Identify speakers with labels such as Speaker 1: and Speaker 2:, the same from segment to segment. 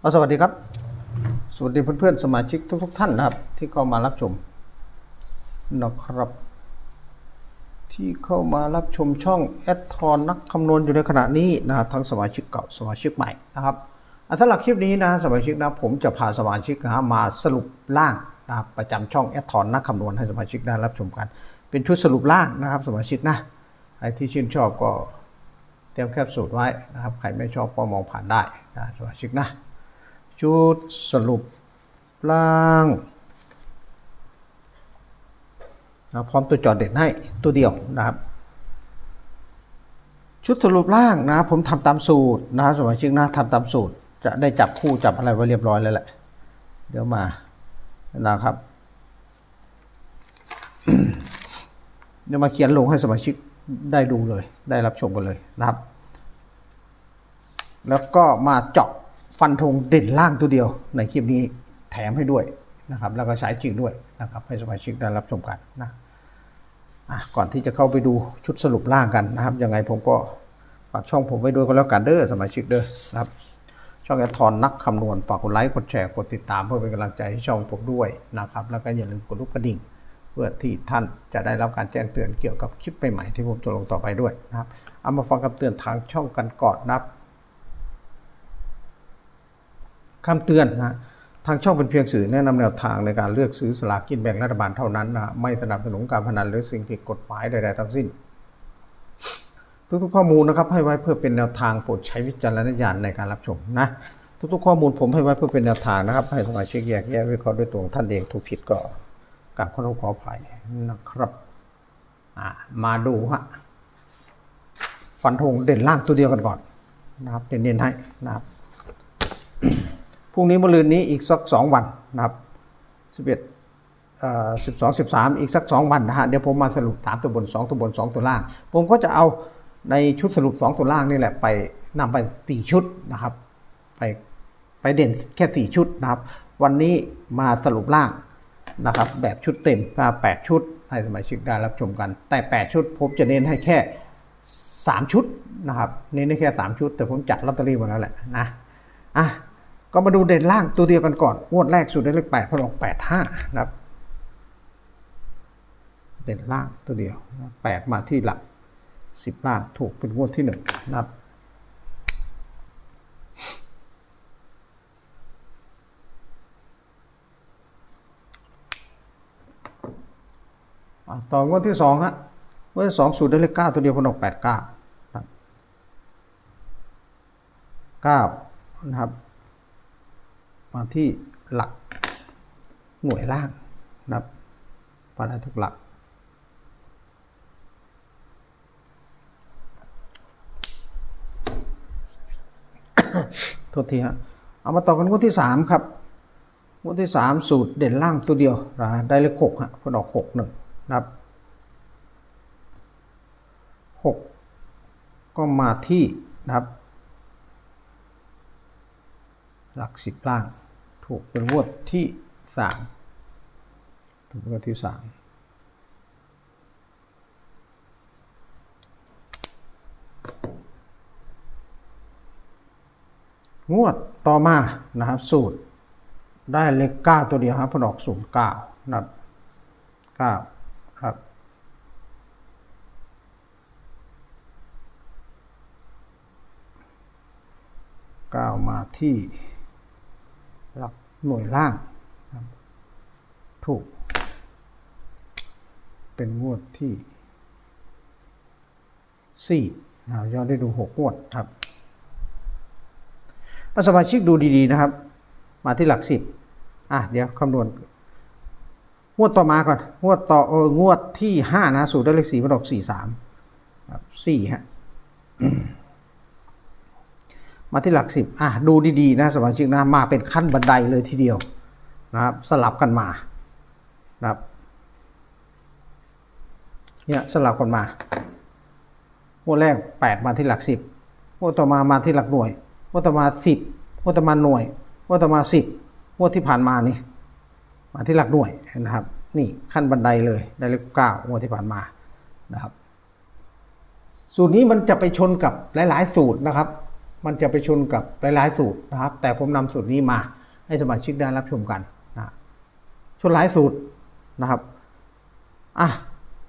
Speaker 1: เอาสวัสดีครับ สวัสดีเพื่อนๆสมาชิกทุก ๆ ท่านนะครับ ที่เข้ามารับชมนะครับ ที่เข้ามารับชมช่องแอดทอนนักคำนวณอยู่ในขณะนี้นะทั้งสมาชิกเก่าสมาชิกใหม่นะครับอะสำหรับคลิปนี้นะสมาชิกนะผมจะพาสมาชิกนะมาสรุปล่างนะประจำช่องแอดทอนนักคำนวณให้สมาชิกได้รับชมกัน เป็นชุดสรุปล่างนะครับ สมาชิกนะใครที่ชื่นชอบก็เตรียมแคปสูตรไว้นะครับ ใครไม่ชอบก็มองผ่านได้นะสมาชิกนะ ชุดสรุปล่างนะพร้อมตัวจอดเด่นให้ตัวเดียวนะครับ ชุดสรุปล่างนะผมทำตามสูตรนะสมาชิกนะทำตามสูตร จะได้จับคู่จับอะไรไว้เรียบร้อยแล้วแหละ เดี๋ยวมานะครับ เดี๋ยวมาเขียนลงให้สมาชิกได้ดูเลย ได้รับชมกันเลยนะครับ แล้วก็มาเจาะ ฟันธงเด่นล่างตัวเดียว ในคลิปนี้แถมให้ด้วยนะครับ แล้วก็ใช้จริงด้วยนะครับ ให้สมาชิกได้รับชมกันนะก่อนที่จะเข้าไปดูชุดสรุปล่างกันนะครับ ยังไงผมก็ฝากช่องผมไว้ด้วยก็แล้วกันเด้อสมาชิกเด้อนะครับช่องแอทอนนักคำนวณฝากกดไลค์กดแชร์กดติดตามเพื่อเป็นกำลังใจให้ช่องผมด้วยนะครับ แล้วก็อย่าลืมกดรูปกระดิ่ง เพื่อที่ท่านจะได้รับการแจ้งเตือนเกี่ยวกับคลิปใหม่ๆที่ผมจะลงต่อไปด้วยนะครับเอามาฟังคำเตือนทางช่องกันก่อนนะครับ คำเตือนนะทางช่องเป็นเพียงสื่อแนะนำแนวทางในการเลือกซื้อสลากกินแบ่งรัฐบาลเท่านั้นนะไม่สนับสนุนการพนันหรือสิ่งผิดกฎหมายใดๆทั้งสิ้น ทุกๆข้อมูลนะครับให้ไว้เพื่อเป็นแนวทางโปรดใช้วิจารณญาณในการรับชมนะทุกๆข้อมูลผมให้ไว้เพื่อเป็นแนวทางนะครับ ให้สมาชิกแยกแยะวิเคราะห์ด้วยตัวท่านเองถูกผิดก็กราบขอโทษขออภัยนะครับมาดูฮะฟันธงเด่นล่างตัวเดียวกันก่อนนะครับเน้นๆให้นะครับ พรุ่งนี้มะรืนนี้อีกสักสองวันนะครับสิบเอ็ดสิบสองสิบสามอีกสักสองวันนะฮะเดี๋ยวผมมาสรุปสามตัวบนสองตัวบนสองตัวล่าง ผมก็จะเอาในชุดสรุปสองตัวล่างนี่แหละไปนำไปสี่ชุดนะครับ ไปไปเด่นแค่สี่ชุดนะครับ วันนี้มาสรุปล่างนะครับ แบบชุดเต็มแปดชุดให้สมาชิกได้รับชมกัน แต่แปดชุดผมจะเน้นให้แค่สามชุดนะครับ เน้นให้แค่สามชุด แต่ผมจัดลอตเตอรี่มาแล้วแหละนะอะ ก็มาดูเด่นล่างตัวเดียวกันก่อนงวดแรกสุดได้เลขแปดพอออกแปดห้านะครับ เด่นล่างตัวเดียวแปดมาที่หลักสิบล่างถูกเป็นงวดที่หนึ่งนะครับต่องวดที่สองฮะงวดที่สองสูตรได้เลขเก้าตัวเดียวพอออกแปดเก้าเก้านะครับ มาที่หลักหน่วยล่างนะครับมาได้ทุกหลัก โทษทีฮะเอามาต่อกันงวดที่สามครับงวดที่สามสูตรเด่นล่างตัวเดียวนะได้เลขหกฮะพอดอกหกหนึ่งนะครับหกก็มาที่นะครับ หลักสิบล่าง ถูกเป็นงวดที่สามถูกเป็นงวดที่สามงวดต่อมานะครับสูตรได้เลขเก้าตัวเดียวครับพออกศูนย์เก้านะครับเก้าครับก้าวมาที่ หน่วยล่าง ถูก เป็นงวดที่สี่นะครับย้อนได้ดูหกงวดครับเอาสมาชิกดูดีๆนะครับ มาที่หลักสิบอะเดี๋ยวคำนวณงวดต่อมาก่อน งวดต่อเอองวดที่ห้านะ สูตรได้เลขสี่มาดอกสี่สามสี่ฮะ มาที่หลักสิบอะดูดีๆนะสมาชิกนะมาเป็นขั้นบันไดเลยทีเดียวนะครับสลับกันมานะครับเนี่ยสลับกันมางวดแรกแปดมาที่หลักสิบงวดต่อมามาที่หลักหน่วยงวดต่อมาสิบงวดต่อมาหน่วยงวดต่อมาสิบงวดที่ผ่านมานี่มาที่หลักหน่วยนะครับ นี่ขั้นบันไดเลยได้เลขเก้างวดที่ผ่านมานะครับ สูตรนี้มันจะไปชนกับหลาย ๆ สูตรนะครับ มันจะไปชนกับหลายๆสูตรนะครับ แต่ผมนำสูตรนี้มาให้สมาชิกได้รับชมกันนะชนหลายสูตรนะครับอะ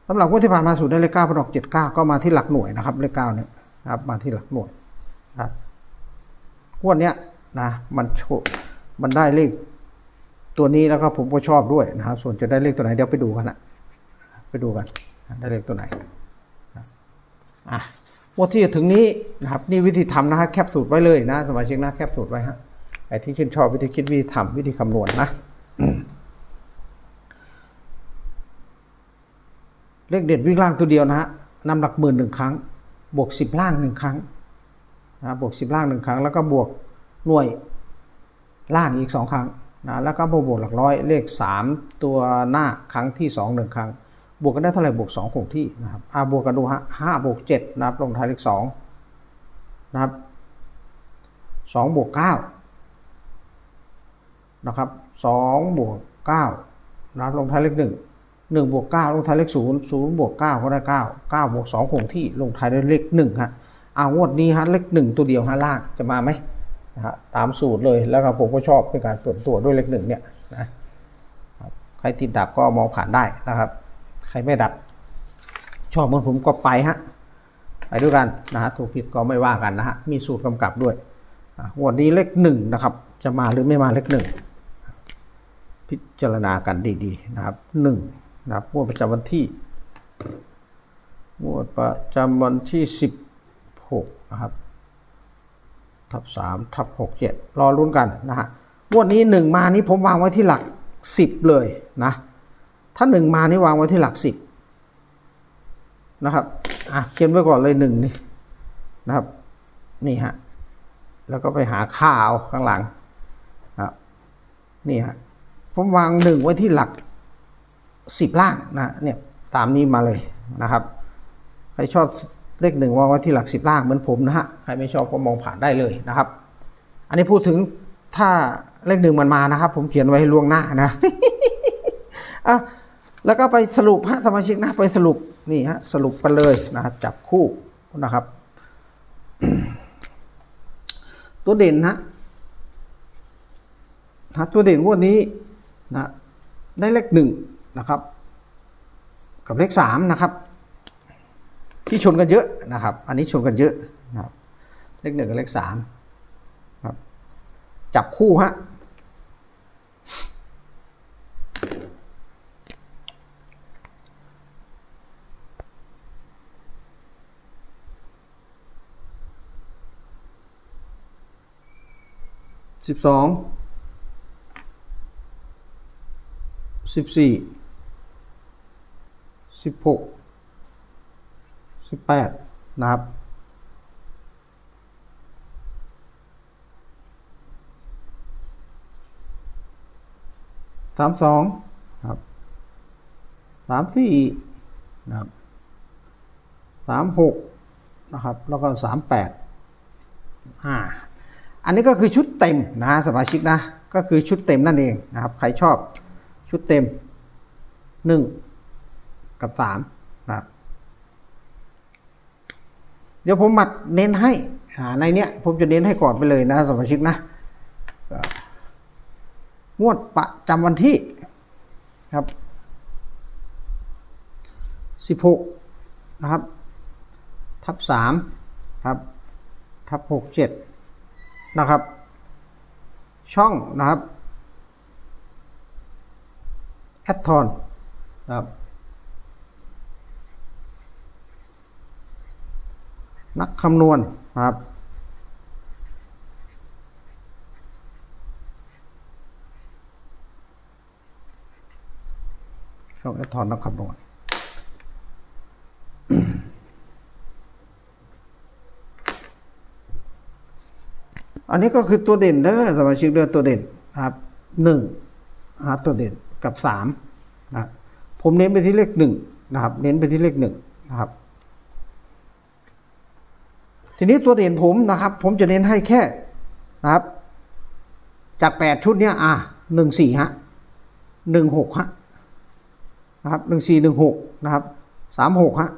Speaker 1: สำหรับงวดที่ผ่านมาสูตรได้เลขเก้าพนอกเจ็ดเก้าก็มาที่หลักหน่วยนะครับเลขเก้าเนี่ยนะครับมาที่หลักหน่วยนะครับงวเนี้ยนะมันโชมันได้เลขตัวนี้แล้วก็ผมก็ชอบด้วยนะครับ ส่วนจะได้เลขตัวไหนเดี๋ยวไปดูกันนะไปดูกันได้เลขตัวไหนอะ งวดที่จะถึงนี้นะครับนี่วิธีทำนะฮะแคปสูตรไว้เลยนะสมาชิกนะแคปสูตรไว้ฮะไอ้ที่ชื่นชอบวิธีคิดวิธีทำวิธีคำนวณนะเลขเด็ดวิ่งล่างตัวเดียวนะฮะนำหลักหมื่นหนึ่งครั้ง บวกสิบล่างหนึ่งครั้งนะบวกสิบล่างหนึ่งครั้ง แล้วก็บวกหน่วยล่างอีกสองครั้งนะแล้วก็บวกหลักร้อยเลขสามตัวหน้าครั้งที่สองหนึ่งครั้ง บวกกันได้เท่าไหร่บวกสองคงที่นะครับอาบวกกันดูฮะห้าบวกเจ็ดนะครับลงท้ายเลขสองนะครับสองบวกเก้านะครับสองบวกเก้านะครับลงท้ายเลขหนึ่งหนึ่งบวกเก้าลงท้ายเลขศูนย์ศูนย์บวกเก้าก็ได้เก้าเก้าบวกสองคงที่ลงท้ายด้วยเลขหนึ่งฮะอางวดนี้ฮะเลขหนึ่งตัวเดียวฮะล่างจะมาไหมนะฮะตามสูตรเลยแล้วก็ผมก็ชอบเป็นการส่วนตัวด้วยเลขหนึ่งเนี่ยนะใครติดดับก็มองผ่านได้นะครับ ใครไม่ดับ ชอบเหมือนผมก็ไปฮะ ไปด้วยกันนะฮะ ถูกผิดก็ไม่ว่ากันนะฮะ มีสูตรกำกับด้วยวันนี้เลขหนึ่งนะครับ จะมาหรือไม่มาเลขหนึ่ง พิจารณากันดีๆนะครับหนึ่งนะครับงวดประจำวันที่งวดประจำวันที่สิบหกนะครับ ทับสามทับหกเจ็ดรอลุ้นกันนะฮะงวดนี้หนึ่งมานี้ผมวางไว้ที่หลักสิบเลยนะ ถ้าหนึ่งมานี่วางไว้ที่หลักสิบนะครับอะเขียนไว้ก่อนเลยหนึ่งนี่นะครับ นี่ฮะแล้วก็ไปหาค่าเอาข้างหลังครับนี่ฮะผมวางหนึ่งไว้ที่หลักสิบล่างนะเนี่ยตามนี้มาเลยนะครับ ใครชอบเลขหนึ่งวางไว้ที่หลักสิบล่างเหมือนผมนะฮะใครไม่ชอบก็มองผ่านได้เลยนะครับ อันนี้พูดถึงถ้าเลขหนึ่งมันมานะครับ ผมเขียนไว้ล่วงหน้านะอะ แล้วก็ไปสรุปฮะสมาชิกนะไปสรุปนี่ฮะสรุปไปเลยนะครับจับคู่นะครับ ตัวเด่นนะนะตัวเด่นงวดนี้นะได้เลขหนึ่งนะครับ กับเลขสามนะครับ ที่ชนกันเยอะนะครับ อันนี้ชนกันเยอะนะครับ เลขหนึ่งกับเลขสามครับ จับคู่ฮะ สิบสองสิบสี่สิบหกสิบแปดนะครับ สามสองครับ สามสี่นะครับ สามหกนะครับ แล้วก็สามแปดอ่า อันนี้ก็คือชุดเต็มนะสมาชิกนะ ก็คือชุดเต็มนั่นเองนะครับ ใครชอบชุดเต็มหนึ่งกับสามนะครับเดี๋ยวผมมัดเน้นให้ในเนี้ยผมจะเน้นให้ก่อนไปเลยนะสมาชิกนะงวดประจำวันที่ครับสิบหกนะครับ ทับสามครับ ทับหกเจ็ด นะครับ ช่องนะครับแอดทอนนะครับนักคำนวณนะครับ ช่องแอดทอนนักคำนวณ อันนี้ก็คือตัวเด่นเด้อสมาชิกเด้อตัวเด่นนะครับหนึ่งนะครับตัวเด่นกับสามนะผมเน้นไปที่เลขหนึ่งนะครับ เน้นไปที่เลขหนึ่งนะครับ ทีนี้ตัวเด่นผมนะครับ ผมจะเน้นให้แค่นะครับ จากแปดชุดเนี้ยอะหนึ่งสี่ฮะหนึ่งหกฮะนะครับหนึ่งสี่หนึ่งหกนะครับสามหกฮะ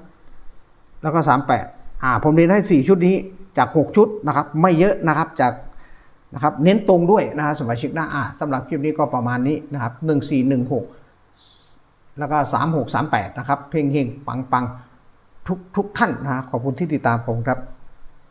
Speaker 1: แล้วก็สามแปดอ่า ผมเน้นให้สี่ชุดนี้ จาก 6 ชุดนะครับ ไม่เยอะนะครับจากนะครับเน้นตรงด้วยนะฮะสมาชิกหน้าอ่าสำหรับคลิปนี้ก็ประมาณนี้นะครับ 1416 แล้วก็ 3638 นะครับ เพ่งเฮงปังปังทุกทุกท่านนะฮะขอบคุณที่ติดตามผมครับ